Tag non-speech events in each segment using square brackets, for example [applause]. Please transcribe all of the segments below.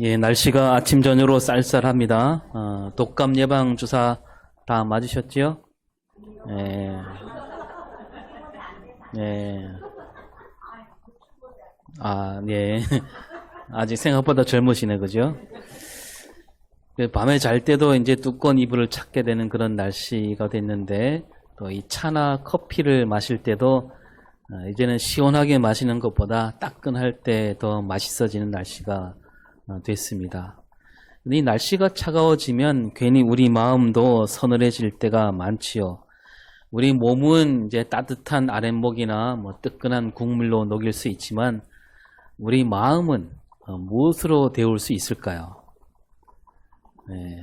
예, 날씨가 아침 저녁으로 쌀쌀합니다. 어, 독감 예방 주사 다 맞으셨지요? 예. 예. 아, 예. [laughs] 아직 생각보다 젊으시네, 그죠? 그 밤에 잘 때도 이제 두꺼운 이불을 찾게 되는 그런 날씨가 됐는데, 또 이 차나 커피를 마실 때도 어, 이제는 시원하게 마시는 것보다 따끈할 때 더 맛있어지는 날씨가 어, 됐습니다. 이 날씨가 차가워지면 괜히 우리 마음도 서늘해질 때가 많지요. 우리 몸은 이제 따뜻한 아랫목이나 뭐 뜨끈한 국물로 녹일 수 있지만 우리 마음은 어, 무엇으로 데울 수 있을까요? 네.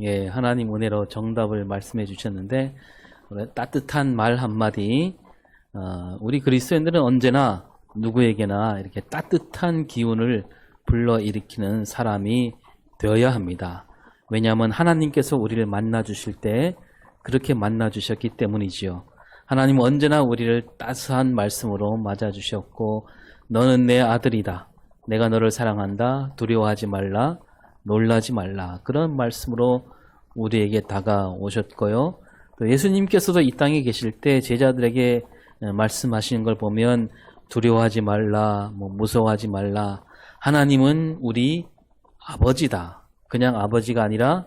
예, 하나님 은혜로 정답을 말씀해 주셨는데 따뜻한 말 한마디 어, 우리 그리스도인들은 언제나 누구에게나 이렇게 따뜻한 기운을 불러일으키는 사람이 되어야 합니다. 왜냐하면 하나님께서 우리를 만나 주실 때 그렇게 만나 주셨기 때문이지요. 하나님은 언제나 우리를 따스한 말씀으로 맞아 주셨고 너는 내 아들이다. 내가 너를 사랑한다. 두려워하지 말라. 놀라지 말라. 그런 말씀으로 우리에게 다가오셨고요. 또 예수님께서도 이 땅에 계실 때 제자들에게 말씀하시는 걸 보면 두려워하지 말라, 뭐 무서워하지 말라. 하나님은 우리 아버지다. 그냥 아버지가 아니라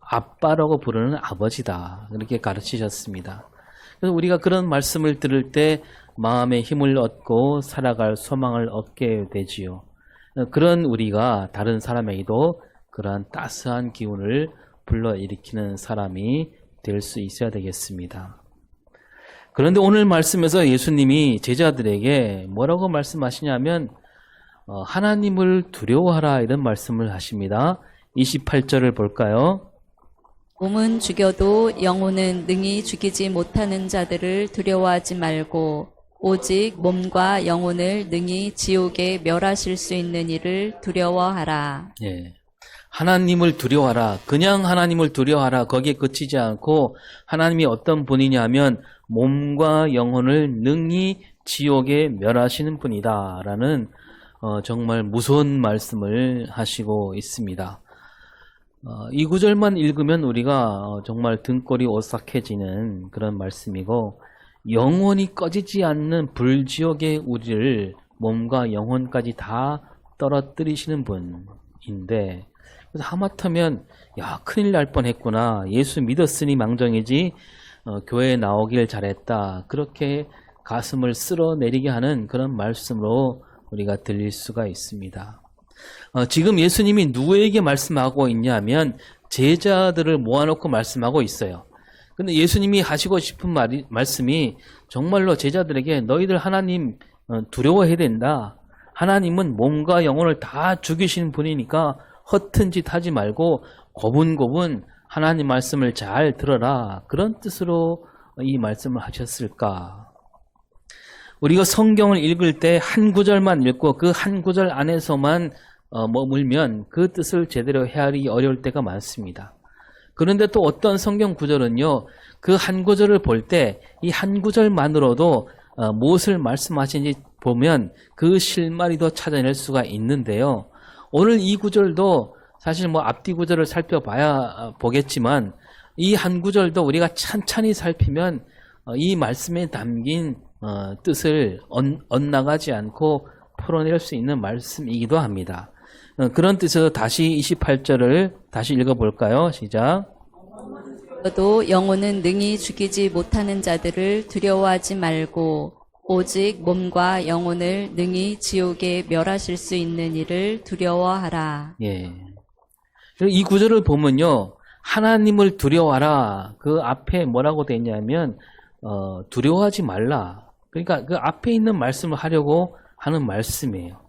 아빠라고 부르는 아버지다. 그렇게 가르치셨습니다. 그래서 우리가 그런 말씀을 들을 때 마음의 힘을 얻고 살아갈 소망을 얻게 되지요. 그런 우리가 다른 사람에게도 그러한 따스한 기운을 불러일으키는 사람이 될 수 있어야 되겠습니다. 그런데 오늘 말씀에서 예수님이 제자들에게 뭐라고 말씀하시냐면 어, 하나님을 두려워하라 이런 말씀을 하십니다. 28절을 볼까요? 몸은 죽여도 영혼은 능히 죽이지 못하는 자들을 두려워하지 말고 오직 몸과 영혼을 능히 지옥에 멸하실 수 있는 이를 두려워하라. 예. 하나님을 두려워하라. 그냥 하나님을 두려워하라. 거기에 그치지 않고 하나님이 어떤 분이냐면 몸과 영혼을 능히 지옥에 멸하시는 분이다 라는 어, 정말 무서운 말씀을 하시고 있습니다. 어, 이 구절만 읽으면 우리가 어, 정말 등골이 오싹해지는 그런 말씀이고 영원히 꺼지지 않는 불지옥의 우리를 몸과 영혼까지 다 떨어뜨리시는 분인데 그래서 하마터면 야 큰일 날 뻔했구나. 예수 믿었으니 망정이지 어, 교회에 나오길 잘했다 그렇게 가슴을 쓸어내리게 하는 그런 말씀으로 우리가 들릴 수가 있습니다. 어, 지금 예수님이 누구에게 말씀하고 있냐면 제자들을 모아놓고 말씀하고 있어요. 근데 예수님이 하시고 싶은 말이, 말씀이 정말로 제자들에게 너희들 하나님 어, 두려워해야 된다. 하나님은 몸과 영혼을 다 죽이시는 분이니까 허튼 짓 하지 말고 고분고분 하나님 말씀을 잘 들어라. 그런 뜻으로 이 말씀을 하셨을까? 우리가 성경을 읽을 때 한 구절만 읽고 그 한 구절 안에서만 어, 머물면 그 뜻을 제대로 헤아리기 어려울 때가 많습니다. 그런데 또 어떤 성경 구절은요, 그 한 구절을 볼 때 이 한 구절만으로도 어, 무엇을 말씀하시는지 보면 그 실마리 도 찾아낼 수가 있는데요. 오늘 이 구절도 사실 뭐 앞뒤 구절을 살펴봐야 어, 보겠지만 이 한 구절도 우리가 찬찬히 살피면 어, 이 말씀에 담긴 어, 뜻을 언, 엇나가지 않고 풀어낼 수 있는 말씀이기도 합니다. 어, 그런 뜻에서 다시 28절을 다시 읽어볼까요? 시작. 또 영혼은 능히 죽이지 못하는 자들을 두려워하지 말고 오직 몸과 영혼을 능히 지옥에 멸하실 수 있는 이를 두려워하라. 예. 이 구절을 보면요. 하나님을 두려워하라. 그 앞에 뭐라고 돼 있냐면, 어, 두려워하지 말라. 그러니까 그 앞에 있는 말씀을 하려고 하는 말씀이에요.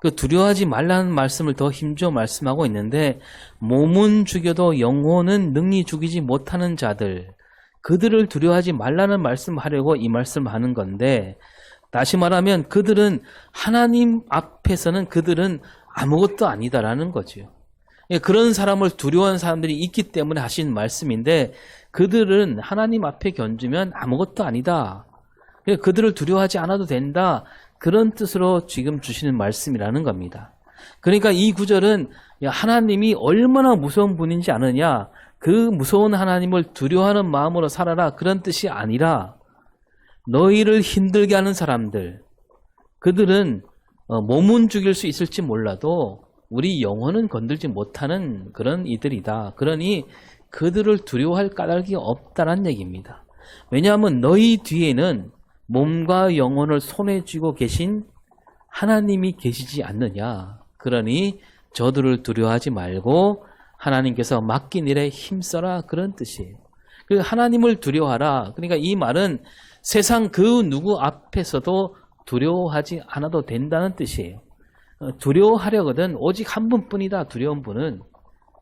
그 두려워하지 말라는 말씀을 더 힘줘 말씀하고 있는데, 몸은 죽여도 영혼은 능히 죽이지 못하는 자들, 그들을 두려워하지 말라는 말씀을 하려고 이 말씀을 하는 건데, 다시 말하면 그들은 하나님 앞에서는 그들은 아무것도 아니다라는. 예, 그런 사람을 두려워하는 사람들이 있기 때문에 하신 말씀인데 그들은 하나님 앞에 견주면 아무것도 아니다. 예, 그들을 두려워하지 않아도 된다. 그런 뜻으로 지금 주시는 말씀이라는 겁니다. 그러니까 이 구절은 야, 하나님이 얼마나 무서운 분인지 아느냐? 그 무서운 하나님을 두려워하는 마음으로 살아라. 그런 뜻이 아니라 너희를 힘들게 하는 사람들, 그들은 어, 몸은 죽일 수 있을지 몰라도 우리 영혼은 건들지 못하는 그런 이들이다. 그러니 그들을 두려워할 까닭이 없다는 얘기입니다. 왜냐하면 너희 뒤에는 몸과 영혼을 손에 쥐고 계신 하나님이 계시지 않느냐. 그러니 저들을 두려워하지 말고 하나님께서 맡긴 일에 힘써라 그런 뜻이에요. 그 하나님을 두려워하라. 그러니까 이 말은 세상 그 누구 앞에서도 두려워하지 않아도 된다는 뜻이에요. 어, 두려워하려거든 오직 한 분뿐이다. 두려운 분은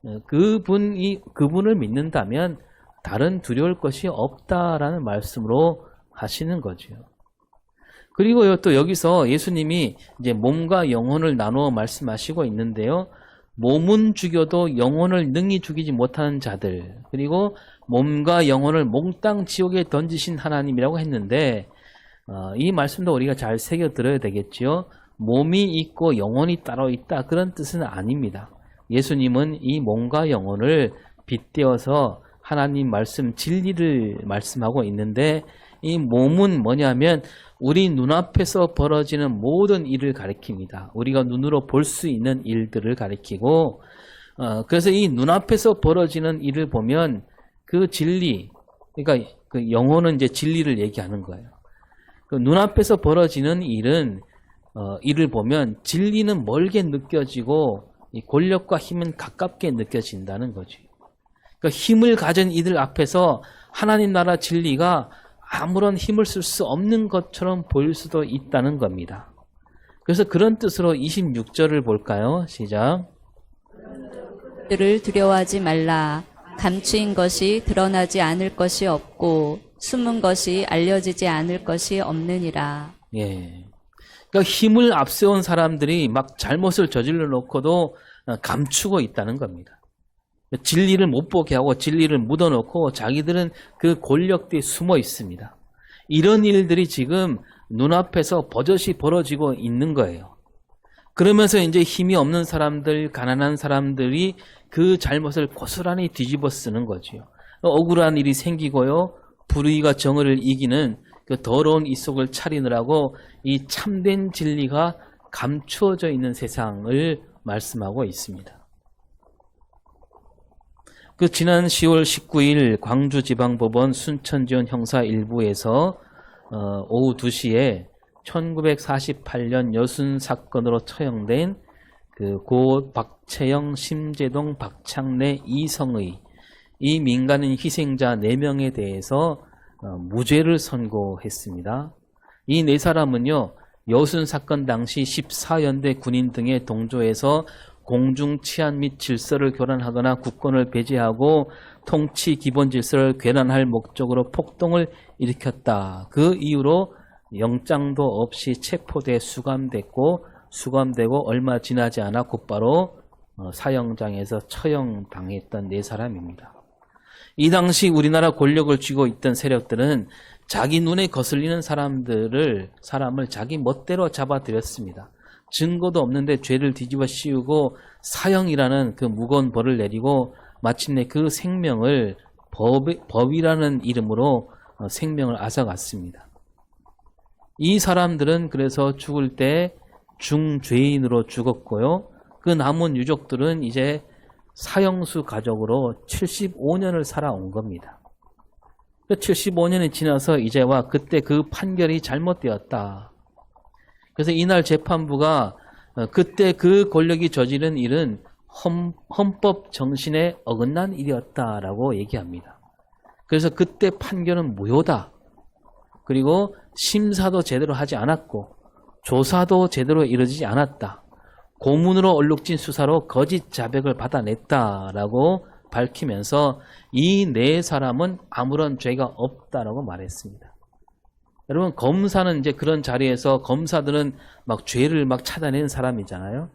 어, 그분이 그분을 믿는다면 다른 두려울 것이 없다라는 말씀으로 하시는 거죠. 그리고요 또 여기서 예수님이 이제 몸과 영혼을 나누어 말씀하시고 있는데요. 몸은 죽여도 영혼을 능히 죽이지 못하는 자들 그리고 몸과 영혼을 몽땅 지옥에 던지신 하나님이라고 했는데 어, 이 말씀도 우리가 잘 새겨 들어야 되겠지요. 몸이 있고 영혼이 따로 있다 그런 뜻은 아닙니다. 예수님은 이 몸과 영혼을 빗대어서 하나님 말씀 진리를 말씀하고 있는데 이 몸은 뭐냐면 우리 눈앞에서 벌어지는 모든 일을 가리킵니다. 우리가 눈으로 볼 수 있는 일들을 가리키고 어, 그래서 이 눈앞에서 벌어지는 일을 보면 그 진리 그러니까 그 영혼은 이제 진리를 얘기하는 거예요. 그 눈앞에서 벌어지는 일은 어, 일을 보면 진리는 멀게 느껴지고 이 권력과 힘은 가깝게 느껴진다는 거지. 그 힘을 가진 이들 앞에서 하나님 나라 진리가 아무런 힘을 쓸 수 없는 것처럼 보일 수도 있다는 겁니다. 그래서 그런 뜻으로 26절을 볼까요? 시작. 들을 두려워하지 말라. 감추인 것이 드러나지 않을 것이 없고 숨은 것이 알려지지 않을 것이 없느니라. 예. 그러니까 힘을 앞세운 사람들이 막 잘못을 저질러 놓고도 어, 감추고 있다는 겁니다. 진리를 못 보게 하고 진리를 묻어놓고 자기들은 그 권력 뒤에 숨어 있습니다. 이런 일들이 지금 눈앞에서 버젓이 벌어지고 있는 거예요. 그러면서 이제 힘이 없는 사람들, 가난한 사람들이 그 잘못을 고스란히 뒤집어 쓰는 거지요. 억울한 일이 생기고요. 불의가 정의를 이기는 그 더러운 이 속을 차리느라고 이 참된 진리가 감추어져 있는 세상을 말씀하고 있습니다. 그 지난 10월 19일 광주지방법원 순천지원 형사 1부에서 어, 오후 2시에 1948년 여순 사건으로 처형된 그 고 박채영, 심재동, 박창래, 이성의 이 민간인 희생자 4명에 대해서 어, 무죄를 선고했습니다. 이 네 사람은요, 여순 사건 당시 14연대 군인 등의 동조해서 공중 치안 및 질서를 교란하거나 국권을 배제하고 통치 기본 질서를 괴란할 목적으로 폭동을 일으켰다. 그 이후로 영장도 없이 체포돼 수감됐고 수감되고 얼마 지나지 않아 곧바로 어, 사형장에서 처형당했던 네 사람입니다. 이 당시 우리나라 권력을 쥐고 있던 세력들은 자기 눈에 거슬리는 사람들을 사람을 자기 멋대로 잡아들였습니다. 증거도 없는데 죄를 뒤집어 씌우고 사형이라는 그 무거운 벌을 내리고 마침내 그 생명을 법, 법이라는 이름으로 어, 생명을 앗아갔습니다. 이 사람들은 그래서 죽을 때 중죄인으로 죽었고요. 그 남은 유족들은 이제 사형수 가족으로 75년을 살아온 겁니다. 75년이 지나서 이제와 그때 그 판결이 잘못되었다. 그래서 이날 재판부가 어, 그때 그 권력이 저지른 일은 헌, 헌법 정신에 어긋난 일이었다라고 얘기합니다. 그래서 그때 판결은 무효다. 그리고 심사도 제대로 하지 않았고 조사도 제대로 이루어지지 않았다. 고문으로 얼룩진 수사로 거짓 자백을 받아냈다라고 밝히면서 이 네 사람은 아무런 죄가 없다라고 말했습니다. 여러분 검사는 이제 그런 자리에서 검사들은 막 죄를 막 찾아내는 사람이잖아요.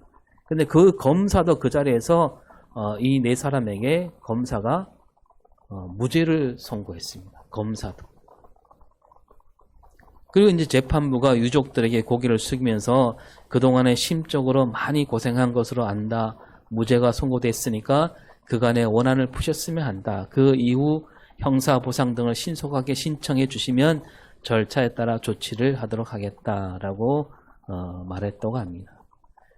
근데 그 검사도 그 자리에서 어, 이 네 사람에게 검사가 어, 무죄를 선고했습니다. 검사도. 그리고 이제 재판부가 유족들에게 고개를 숙이면서 그동안에 심적으로 많이 고생한 것으로 안다. 무죄가 선고됐으니까 그간의 원한을 푸셨으면 한다. 그 이후 형사 보상 등을 신속하게 신청해 주시면 절차에 따라 조치를 하도록 하겠다라고 어, 말했다고 합니다.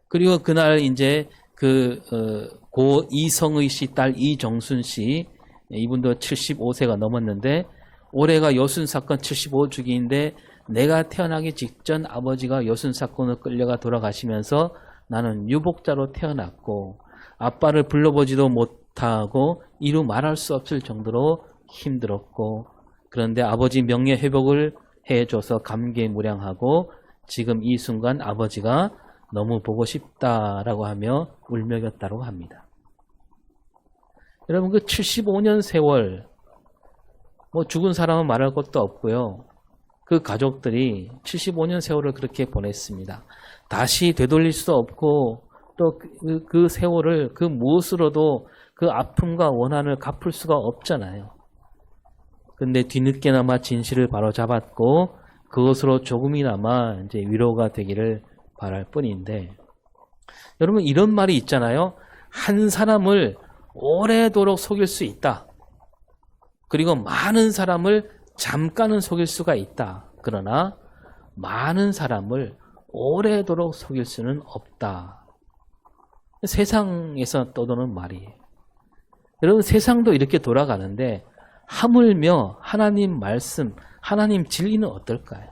그리고 그날 이제 그, 어, 고 이성의 씨 딸 이정순 씨, 이분도 75세가 넘었는데, 올해가 여순 사건 75주기인데, 내가 태어나기 직전 아버지가 여순 사건을 끌려가 돌아가시면서 나는 유복자로 태어났고, 아빠를 불러보지도 못하고, 이루 말할 수 없을 정도로 힘들었고, 그런데 아버지 명예 회복을 해줘서 감개무량하고, 지금 이 순간 아버지가 너무 보고 싶다라고 하며 울먹였다고 합니다. 여러분 그 75년 세월 뭐 죽은 사람은 말할 것도 없고요. 그 가족들이 75년 세월을 그렇게 보냈습니다. 다시 되돌릴 수 없고 또그 세월을 그 무엇으로도 그 아픔과 원한을 갚을 수가 없잖아요. 근데 뒤늦게나마 진실을 바로 잡았고 그것으로 조금이나마 이제 위로가 되기를 바랄 뿐인데 여러분 이런 말이 있잖아요. 한 사람을 오래도록 속일 수 있다. 그리고 많은 사람을 잠깐은 속일 수가 있다. 그러나 많은 사람을 오래도록 속일 수는 없다. 세상에서 떠도는 말이에요. 여러분 세상도 이렇게 돌아가는데 하물며 하나님 말씀, 하나님 진리는 어떨까요?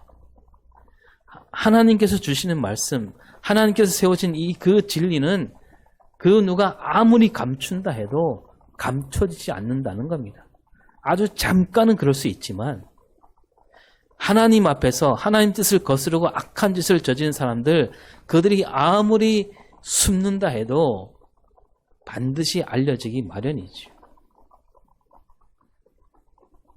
하나님께서 주시는 말씀, 하나님께서 세우신 이 그 진리는 그 누가 아무리 감춘다 해도 감춰지지 않는다는 겁니다. 아주 잠깐은 그럴 수 있지만 하나님 앞에서 하나님 뜻을 거스르고 악한 짓을 저지른 사람들 그들이 아무리 숨는다 해도 반드시 알려지기 마련이죠.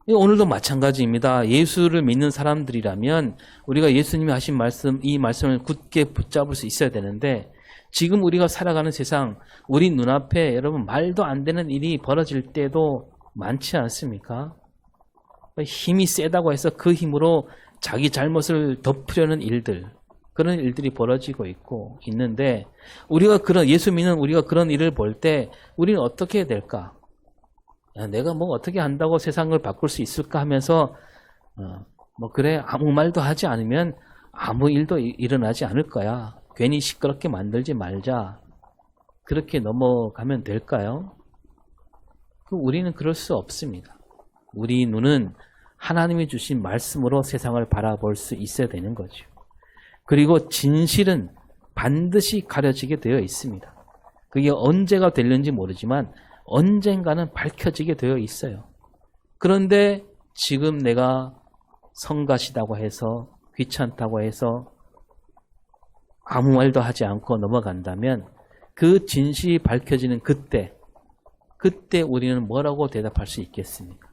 오늘도 마찬가지입니다. 예수를 믿는 사람들이라면 우리가 예수님이 하신 말씀, 이 말씀을 굳게 붙잡을 수 있어야 되는데 지금 우리가 살아가는 세상, 우리 눈앞에 여러분 말도 안 되는 일이 벌어질 때도 많지 않습니까? 힘이 세다고 해서 그 힘으로 자기 잘못을 덮으려는 일들, 그런 일들이 벌어지고 있고 있는데 우리가 그런 예수 믿는 우리가 그런 일을 볼 때 우리는 어떻게 해야 될까? 야, 내가 뭐 어떻게 한다고 세상을 바꿀 수 있을까 하면서 어, 뭐 그래 아무 말도 하지 않으면 아무 일도 이- 일어나지 않을 거야. 괜히 시끄럽게 만들지 말자. 그렇게 넘어가면 될까요? 그 우리는 그럴 수 없습니다. 우리 눈은 하나님이 주신 말씀으로 세상을 바라볼 수 있어야 되는 거죠. 그리고 진실은 반드시 가려지게 되어 있습니다. 그게 언제가 될는지 모르지만 언젠가는 밝혀지게 되어 있어요. 그런데 지금 내가 성가시다고 해서 귀찮다고 해서 아무 말도 하지 않고 넘어간다면 그 진실이 밝혀지는 그때 그때 우리는 뭐라고 대답할 수 있겠습니까?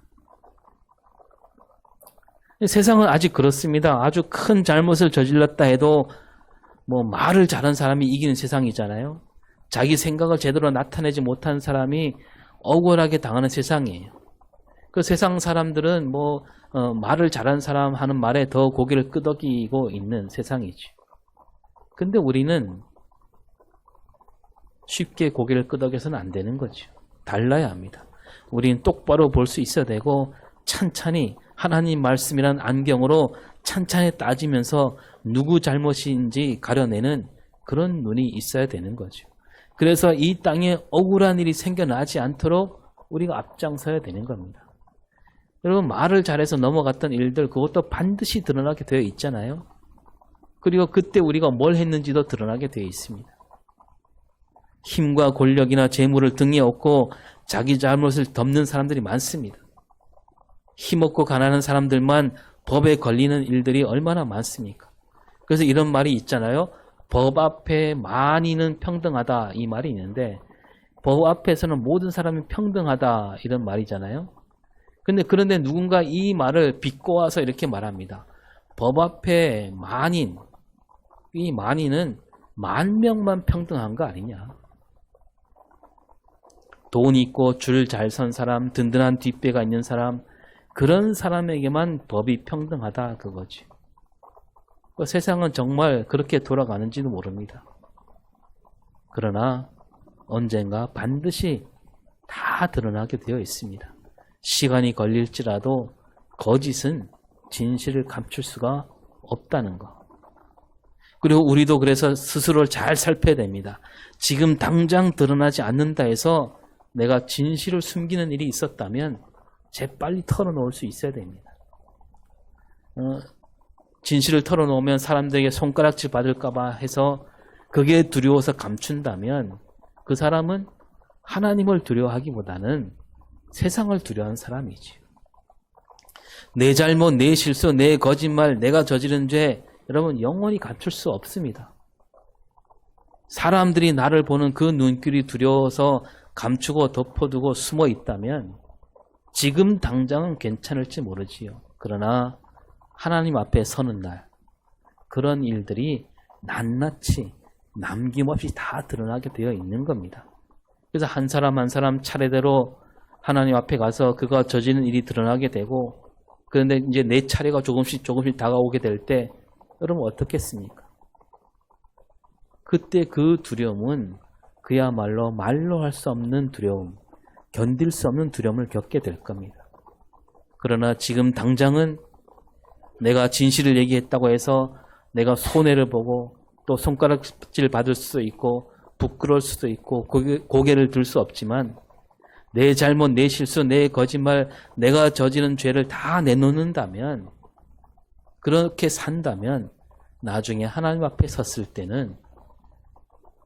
세상은 아직 그렇습니다. 아주 큰 잘못을 저질렀다 해도 뭐 말을 잘한 사람이 이기는 세상이잖아요. 자기 생각을 제대로 나타내지 못한 사람이 억울하게 당하는 세상이에요. 그 세상 사람들은 뭐 어, 말을 잘한 사람 하는 말에 더 고개를 끄덕이고 있는 세상이죠. 근데 우리는 쉽게 고개를 끄덕여서는 안 되는 거죠. 달라야 합니다. 우리는 똑바로 볼 수 있어야 되고 찬찬히 하나님 말씀이란 안경으로 찬찬히 따지면서 누구 잘못인지 가려내는 그런 눈이 있어야 되는 거죠. 그래서 이 땅에 억울한 일이 생겨나지 않도록 우리가 앞장서야 되는 겁니다. 여러분 말을 잘해서 넘어갔던 일들 그것도 반드시 드러나게 되어 있잖아요. 그리고 그때 우리가 뭘 했는지도 드러나게 되어 있습니다. 힘과 권력이나 재물을 등에 업고 자기 잘못을 덮는 사람들이 많습니다. 힘없고 가난한 사람들만 법에 걸리는 일들이 얼마나 많습니까? 그래서 이런 말이 있잖아요. 법 앞에 만인은 평등하다 이 말이 있는데 법 앞에서는 모든 사람이 평등하다 이런 말이잖아요. 근데 그런데 누군가 이 말을 비꼬아서 이렇게 말합니다. 법 앞에 만인 이 만인은 만 명만 평등한 거 아니냐? 돈 있고 줄 잘 선 사람, 든든한 뒷배가 있는 사람, 그런 사람에게만 법이 평등하다 그거지. 그 세상은 정말 그렇게 돌아가는지도 모릅니다. 그러나 언젠가 반드시 다 드러나게 되어 있습니다. 시간이 걸릴지라도 거짓은 진실을 감출 수가 없다는 것. 그리고 우리도 그래서 스스로를 잘 살펴야 됩니다. 지금 당장 드러나지 않는다 해서 내가 진실을 숨기는 일이 있었다면 재빨리 털어놓을 수 있어야 됩니다. 어, 진실을 털어놓으면 사람들에게 손가락질 받을까봐 해서 그게 두려워서 감춘다면 그 사람은 하나님을 두려워하기보다는 세상을 두려워하는 사람이지요. 내 잘못, 내 실수, 내 거짓말, 내가 저지른 죄, 여러분 영원히 감출 수 없습니다. 사람들이 나를 보는 그 눈길이 두려워서 감추고 덮어두고 숨어 있다면 지금 당장은 괜찮을지 모르지요. 그러나 하나님 앞에 서는 날 그런 일들이 낱낱이 남김없이 다 드러나게 되어 있는 겁니다. 그래서 한 사람 한 사람 차례대로 하나님 앞에 가서 그가 저지른 일이 드러나게 되고 그런데 이제 내 차례가 조금씩 조금씩 다가오게 될 때 여러분 어떻겠습니까? 그때 그 두려움은 그야말로 말로 할 수 없는 두려움, 견딜 수 없는 두려움을 겪게 될 겁니다. 그러나 지금 당장은 내가 진실을 얘기했다고 해서 내가 손해를 보고 또 손가락질 받을 수도 있고 부끄러울 수도 있고 고개, 고개를 들 수 없지만 내 잘못, 내 실수, 내 거짓말, 내가 저지른 죄를 다 내놓는다면 그렇게 산다면 나중에 하나님 앞에 섰을 때는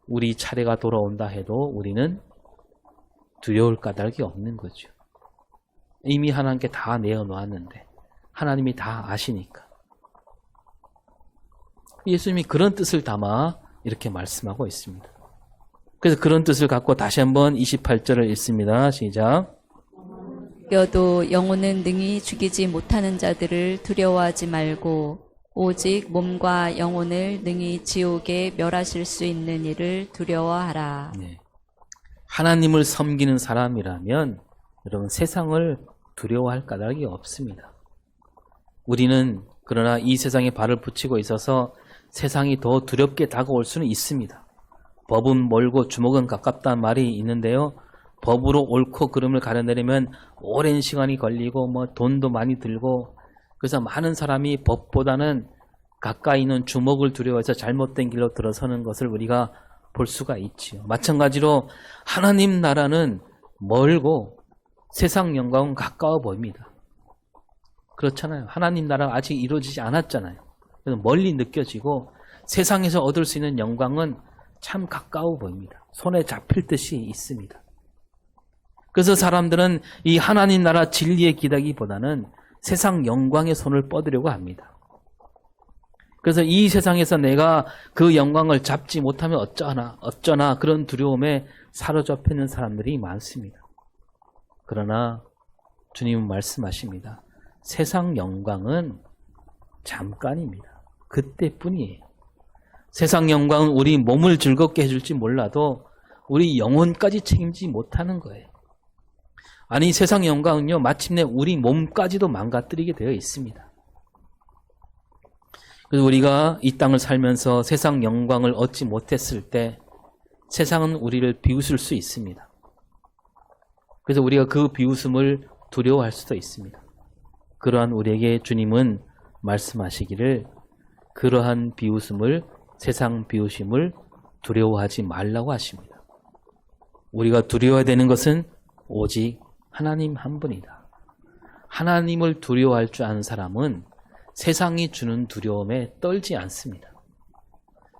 우리 차례가 돌아온다 해도 우리는 두려울 까닭이 없는 거죠. 이미 하나님께 다 내어놓았는데 하나님이 다 아시니까. 예수님이 그런 뜻을 담아 이렇게 말씀하고 있습니다. 그래서 그런 뜻을 갖고 다시 한번 28절을 읽습니다. 시작. 죽여도 영혼은 능히 죽이지 못하는 자들을 두려워하지 말고 오직 몸과 영혼을 능히 지옥에 멸하실 수 있는 이를 두려워하라. 네. 하나님을 섬기는 사람이라면 여러분 세상을 두려워할 까닭이 없습니다. 우리는 그러나 이 세상에 발을 붙이고 있어서 세상이 더 두렵게 다가올 수는 있습니다. 법은 멀고 주먹은 가깝다는 말이 있는데요. 법으로 옳고 그름을 가려내려면 오랜 시간이 걸리고 뭐 돈도 많이 들고 그래서 많은 사람이 법보다는 가까이 있는 주먹을 두려워해서 잘못된 길로 들어서는 것을 우리가 볼 수가 있지요. 마찬가지로 하나님 나라는 멀고 세상 영광은 가까워 보입니다. 그렇잖아요. 하나님 나라가 아직 이루어지지 않았잖아요. 그래서 멀리 느껴지고 세상에서 얻을 수 있는 영광은 참 가까워 보입니다. 손에 잡힐 듯이 있습니다. 그래서 사람들은 이 하나님 나라 진리에 기다기보다는 세상 영광의 손을 뻗으려고 합니다. 그래서 이 세상에서 내가 그 영광을 잡지 못하면 어쩌나, 어쩌나 그런 두려움에 사로잡혀 있는 사람들이 많습니다. 그러나 주님은 말씀하십니다. 세상 영광은 잠깐입니다. 그때뿐이에요. 세상 영광은 우리 몸을 즐겁게 해줄지 몰라도 우리 영혼까지 책임지지 못하는 거예요. 아니 세상 영광은요 마침내 우리 몸까지도 망가뜨리게 되어 있습니다. 그래서 우리가 이 땅을 살면서 세상 영광을 얻지 못했을 때 세상은 우리를 비웃을 수 있습니다. 그래서 우리가 그 비웃음을 두려워할 수도 있습니다. 그러한 우리에게 주님은 말씀하시기를 그러한 비웃음을 세상 비웃음을 두려워하지 말라고 하십니다. 우리가 두려워야 되는 것은 오직 하나님 한 분이다. 하나님을 두려워할 줄 아는 사람은 세상이 주는 두려움에 떨지 않습니다.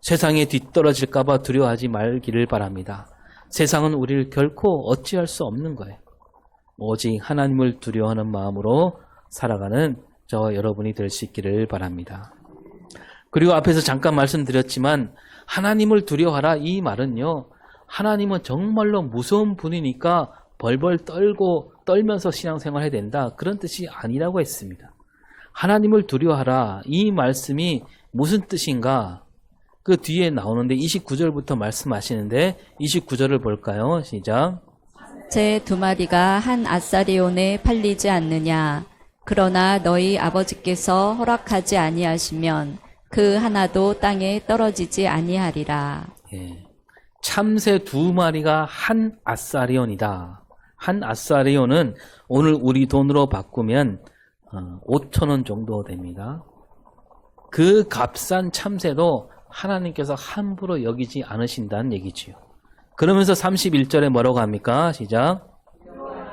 세상에 뒤떨어질까봐 두려워하지 말기를 바랍니다. 세상은 우리를 결코 어찌할 수 없는 거예요. 오직 하나님을 두려워하는 마음으로 살아가는 저와 여러분이 될 수 있기를 바랍니다. 그리고 앞에서 잠깐 말씀드렸지만 하나님을 두려워하라 이 말은요. 하나님은 정말로 무서운 분이니까 벌벌 떨고 떨면서 신앙생활 해야 된다. 그런 뜻이 아니라고 했습니다. 하나님을 두려워하라. 이 말씀이 무슨 뜻인가? 그 뒤에 나오는데 29절부터 말씀하시는데 29절을 볼까요? 시작. 제 두 마리가 한 아사리온에 팔리지 않느냐. 그러나 너희 아버지께서 허락하지 아니하시면 그 하나도 땅에 떨어지지 아니하리라. 예. 참새 두 마리가 한 아사리온이다. 한 아사리온은 오늘 우리 돈으로 바꾸면 5천 원 정도 됩니다. 그 값싼 참새도 하나님께서 함부로 여기지 않으신다는 얘기지요. 그러면서 31절에 뭐라고 합니까? 시작.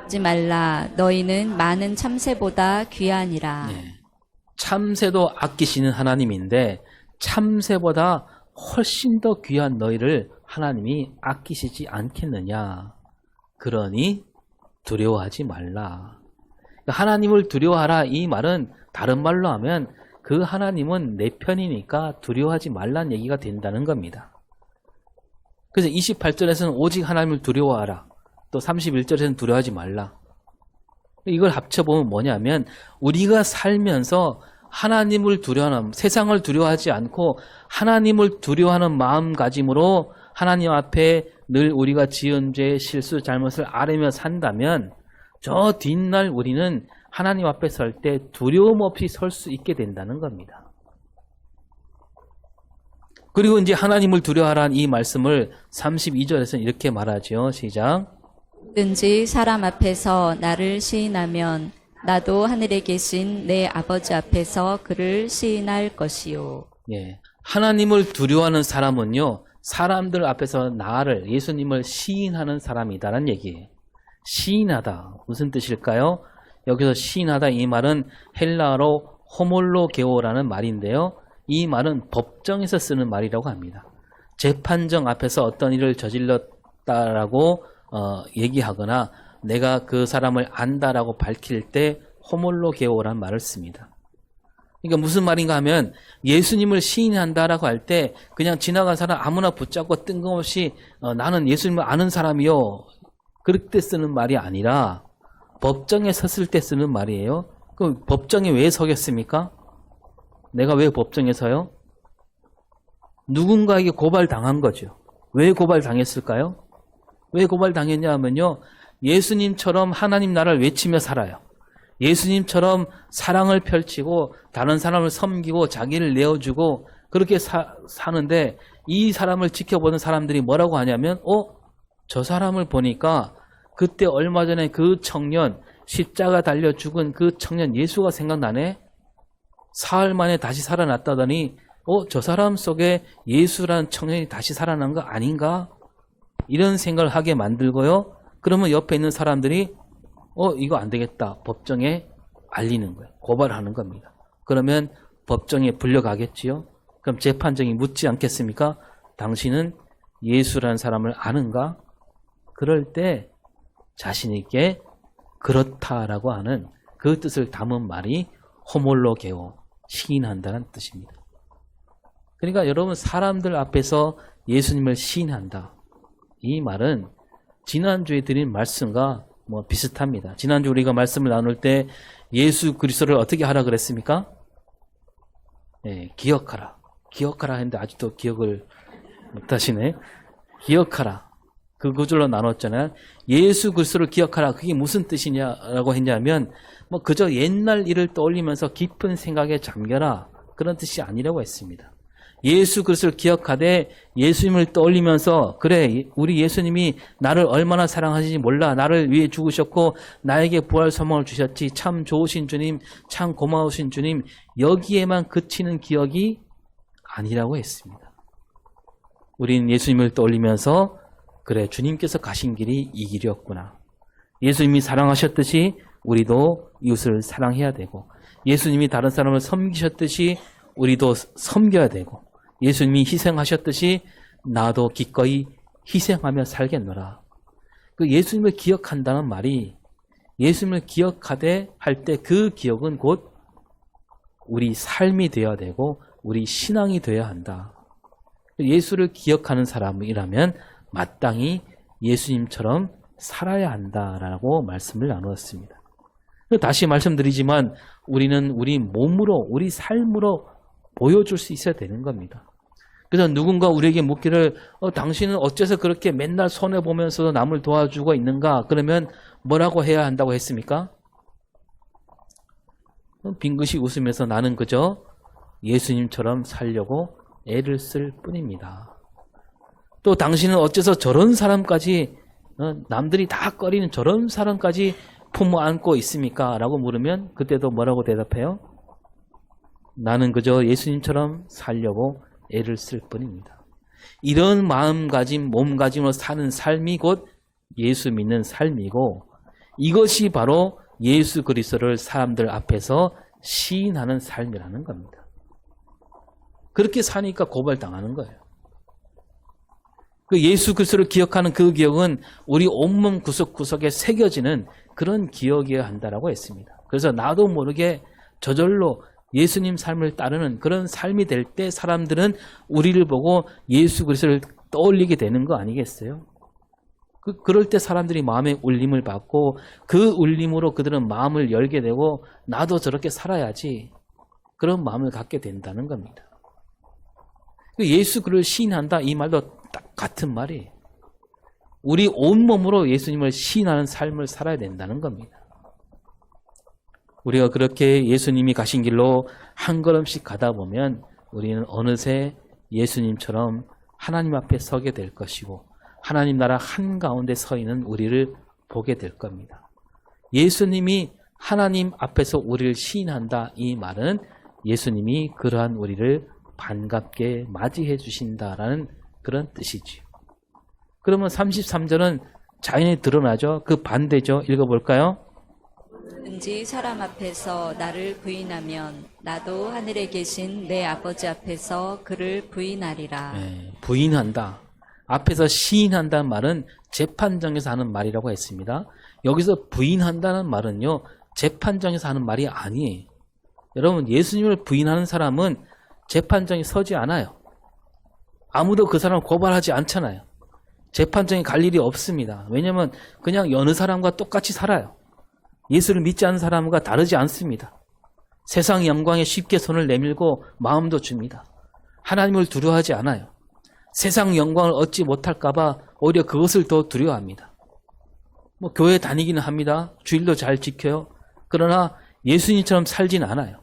하지 말라. 너희는 많은 참새보다 귀하니라. 예. 참새도 아끼시는 하나님인데 참새보다 훨씬 더 귀한 너희를 하나님이 아끼시지 않겠느냐. 그러니 두려워하지 말라. 하나님을 두려워하라 이 말은 다른 말로 하면 그 하나님은 내 편이니까 두려워하지 말라는 얘기가 된다는 겁니다. 그래서 28절에서는 오직 하나님을 두려워하라. 또 31절에서는 두려워하지 말라. 이걸 합쳐보면 뭐냐면 우리가 살면서 하나님을 두려워하는 세상을 두려워하지 않고 하나님을 두려워하는 마음가짐으로 하나님 앞에 늘 우리가 지은 죄, 실수, 잘못을 아뢰며 산다면 저 뒷날 우리는 하나님 앞에 설 때 두려움 없이 설 수 있게 된다는 겁니다. 그리고 이제 하나님을 두려워하라는 이 말씀을 32절에서 이렇게 말하죠. 시작. 든지 사람 앞에서 나를 시인하면 나도 하늘에 계신 내 아버지 앞에서 그를 시인할 것이요. 예. 하나님을 두려워하는 사람은요, 사람들 앞에서 나를, 예수님을 시인하는 사람이다라는 얘기예요. 시인하다. 무슨 뜻일까요? 여기서 시인하다 이 말은 헬라어로 호몰로게오라는 말인데요. 이 말은 법정에서 쓰는 말이라고 합니다. 재판정 앞에서 어떤 일을 저질렀다라고 어, 얘기하거나 내가 그 사람을 안다라고 밝힐 때 호몰로게오라는 말을 씁니다. 그러니까 무슨 말인가 하면 예수님을 시인한다라고 할 때 그냥 지나간 사람 아무나 붙잡고 뜬금없이 어, 나는 예수님을 아는 사람이요. 때 쓰는 말이 아니라 법정에 섰을 때 쓰는 말이에요. 그 법정에 왜 서겠습니까? 내가 왜 법정에 서요? 누군가에게 고발당한 거죠. 왜 고발당했을까요? 왜 고발당했냐 하면요. 예수님처럼 하나님 나라를 외치며 살아요. 예수님처럼 사랑을 펼치고 다른 사람을 섬기고 자기를 내어주고 그렇게 사, 사는데 이 사람을 지켜보는 사람들이 뭐라고 하냐면 어? 저 사람을 보니까 그때 얼마 전에 그 청년 십자가 달려 죽은 그 청년 예수가 생각나네. 사흘 만에 다시 살아났다더니 어? 저 사람 속에 예수라는 청년이 다시 살아난 거 아닌가? 이런 생각을 하게 만들고요. 그러면 옆에 있는 사람들이 어 이거 안 되겠다. 법정에 알리는 거예요. 고발하는 겁니다. 그러면 법정에 불려가겠지요? 그럼 재판정이 묻지 않겠습니까? 당신은 예수라는 사람을 아는가? 그럴 때 자신 있게 그렇다라고 하는 그 뜻을 담은 말이 호몰로게오 시인한다는 뜻입니다. 그러니까 여러분 사람들 앞에서 예수님을 시인한다. 이 말은 지난주에 드린 말씀과 뭐 비슷합니다. 지난주 우리가 말씀을 나눌 때 예수 그리스도를 어떻게 하라 그랬습니까? 네, 기억하라. 기억하라 했는데 아직도 기억을 못 하시네. 기억하라. 그 구절로 나눴잖아요. 예수 그리스도를 기억하라. 그게 무슨 뜻이냐라고 했냐면 뭐 그저 옛날 일을 떠올리면서 깊은 생각에 잠겨라. 그런 뜻이 아니라고 했습니다. 예수 그리스도를 기억하되 예수님을 떠올리면서 그래 우리 예수님이 나를 얼마나 사랑하시는지 몰라 나를 위해 죽으셨고 나에게 부활 소망을 주셨지 참 좋으신 주님 참 고마우신 주님 여기에만 그치는 기억이 아니라고 했습니다. 우리는 예수님을 떠올리면서 그래 주님께서 가신 길이 이 길이었구나. 예수님이 사랑하셨듯이 우리도 이웃을 사랑해야 되고 예수님이 다른 사람을 섬기셨듯이 우리도 섬겨야 되고 예수님이 희생하셨듯이 나도 기꺼이 희생하며 살겠노라. 그 예수님을 기억한다는 말이 예수님을 기억하되 할 때 그 기억은 곧 우리 삶이 되어야 되고 우리 신앙이 되어야 한다. 예수를 기억하는 사람이라면 마땅히 예수님처럼 살아야 한다라고 말씀을 나누었습니다. 다시 말씀드리지만 우리는 우리 몸으로 우리 삶으로 보여줄 수 있어야 되는 겁니다. 그래서 누군가 우리에게 묻기를 어, 당신은 어째서 그렇게 맨날 손해 보면서도 남을 도와주고 있는가? 그러면 뭐라고 해야 한다고 했습니까? 어, 빙긋이 웃으면서 나는 그저 예수님처럼 살려고 애를 쓸 뿐입니다. 또 당신은 어째서 저런 사람까지 어, 남들이 다 꺼리는 저런 사람까지 품어 안고 있습니까? 라고 물으면 그때도 뭐라고 대답해요? 나는 그저 예수님처럼 살려고 애를 쓸 뿐입니다. 이런 마음가짐, 몸가짐으로 사는 삶이 곧 예수 믿는 삶이고 이것이 바로 예수 그리스도를 사람들 앞에서 시인하는 삶이라는 겁니다. 그렇게 사니까 고발당하는 거예요. 그 예수 그리스도를 기억하는 그 기억은 우리 온몸 구석구석에 새겨지는 그런 기억이어야 한다라고 했습니다. 그래서 나도 모르게 저절로 예수님 삶을 따르는 그런 삶이 될 때 사람들은 우리를 보고 예수 그리스도를 떠올리게 되는 거 아니겠어요? 그, 그럴 때 사람들이 마음의 울림을 받고 그 울림으로 그들은 마음을 열게 되고 나도 저렇게 살아야지 그런 마음을 갖게 된다는 겁니다. 그 예수 그를 시인한다 이 말도 딱 같은 말이에요. 우리 온몸으로 예수님을 시인하는 삶을 살아야 된다는 겁니다. 우리가 그렇게 예수님이 가신 길로 한 걸음씩 가다 보면 우리는 어느새 예수님처럼 하나님 앞에 서게 될 것이고 하나님 나라 한가운데 서 있는 우리를 보게 될 겁니다. 예수님이 하나님 앞에서 우리를 시인한다 이 말은 예수님이 그러한 우리를 반갑게 맞이해 주신다라는 그런 뜻이지요. 그러면 33절은 자연히 드러나죠. 그 반대죠. 읽어볼까요? 누구든지 사람 앞에서 나를 부인하면 나도 하늘에 계신 내 아버지 앞에서 그를 부인하리라. 네, 부인한다. 앞에서 시인한다는 말은 재판정에서 하는 말이라고 했습니다. 여기서 부인한다는 말은요, 재판정에서 하는 말이 아니에요. 여러분, 예수님을 부인하는 사람은 재판정에 서지 않아요. 아무도 그 사람을 고발하지 않잖아요. 재판정에 갈 일이 없습니다. 왜냐하면 그냥 여느 사람과 똑같이 살아요. 예수를 믿지 않는 사람과 다르지 않습니다. 세상 영광에 쉽게 손을 내밀고 마음도 줍니다. 하나님을 두려워하지 않아요. 세상 영광을 얻지 못할까봐 오히려 그것을 더 두려워합니다. 뭐 교회 다니기는 합니다. 주일도 잘 지켜요. 그러나 예수님처럼 살진 않아요.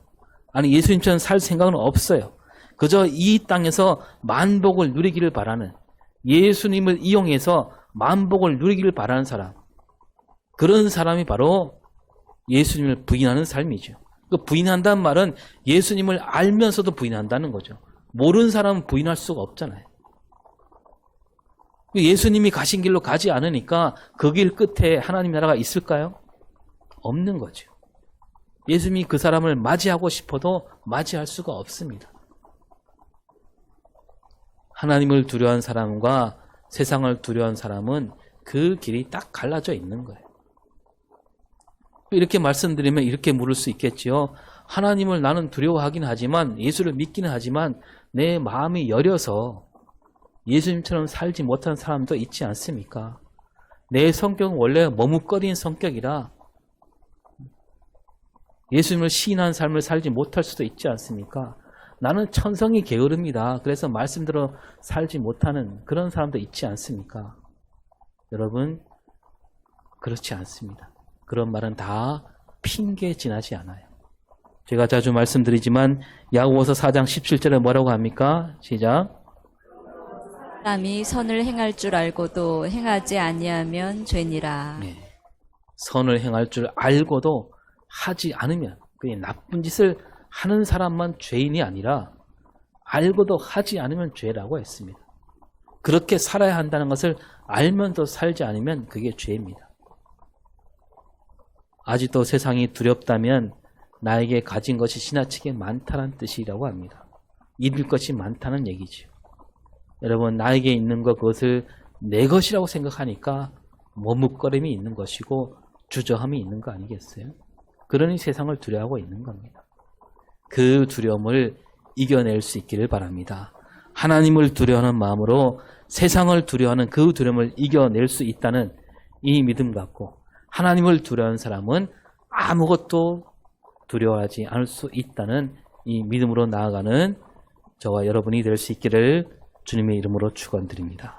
아니 예수님처럼 살 생각은 없어요. 그저 이 땅에서 만복을 누리기를 바라는 예수님을 이용해서 만복을 누리기를 바라는 사람. 그런 사람이 바로 예수님을 부인하는 삶이죠. 그 부인한다는 말은 예수님을 알면서도 부인한다는 거죠. 모르는 사람은 부인할 수가 없잖아요. 예수님이 가신 길로 가지 않으니까 그 길 끝에 하나님 나라가 있을까요? 없는 거죠. 예수님이 그 사람을 맞이하고 싶어도 맞이할 수가 없습니다. 하나님을 두려워한 사람과 세상을 두려워한 사람은 그 길이 딱 갈라져 있는 거예요. 이렇게 말씀드리면 이렇게 물을 수 있겠지요. 하나님을 나는 두려워하긴 하지만 예수를 믿기는 하지만 내 마음이 여려서 예수님처럼 살지 못한 사람도 있지 않습니까? 내 성격은 원래 머뭇거리는 성격이라 예수님을 시인한 삶을 살지 못할 수도 있지 않습니까? 나는 천성이 게으릅니다. 그래서 말씀대로 살지 못하는 그런 사람도 있지 않습니까? 여러분, 그렇지 않습니다. 그런 말은 다 핑계 지나지 않아요. 제가 자주 말씀드리지만 야고보서 4장 17절에 뭐라고 합니까? 시작. 사람이 선을 행할 줄 알고도 행하지 아니하면 죄니라. 네. 선을 행할 줄 알고도 하지 않으면 그냥 나쁜 짓을 하는 사람만 죄인이 아니라 알고도 하지 않으면 죄라고 했습니다. 그렇게 살아야 한다는 것을 알면서 살지 않으면 그게 죄입니다. 아직도 세상이 두렵다면 나에게 가진 것이 지나치게 많다는 뜻이라고 합니다. 잃을 것이 많다는 얘기죠. 여러분 나에게 있는 것 그것을 내 것이라고 생각하니까 머뭇거림이 있는 것이고 주저함이 있는 거 아니겠어요? 그러니 세상을 두려워하고 있는 겁니다. 그 두려움을 이겨낼 수 있기를 바랍니다. 하나님을 두려워하는 마음으로 세상을 두려워하는 그 두려움을 이겨낼 수 있다는 이 믿음 갖고 하나님을 두려워하는 사람은 아무것도 두려워하지 않을 수 있다는 이 믿음으로 나아가는 저와 여러분이 될 수 있기를 주님의 이름으로 축원드립니다.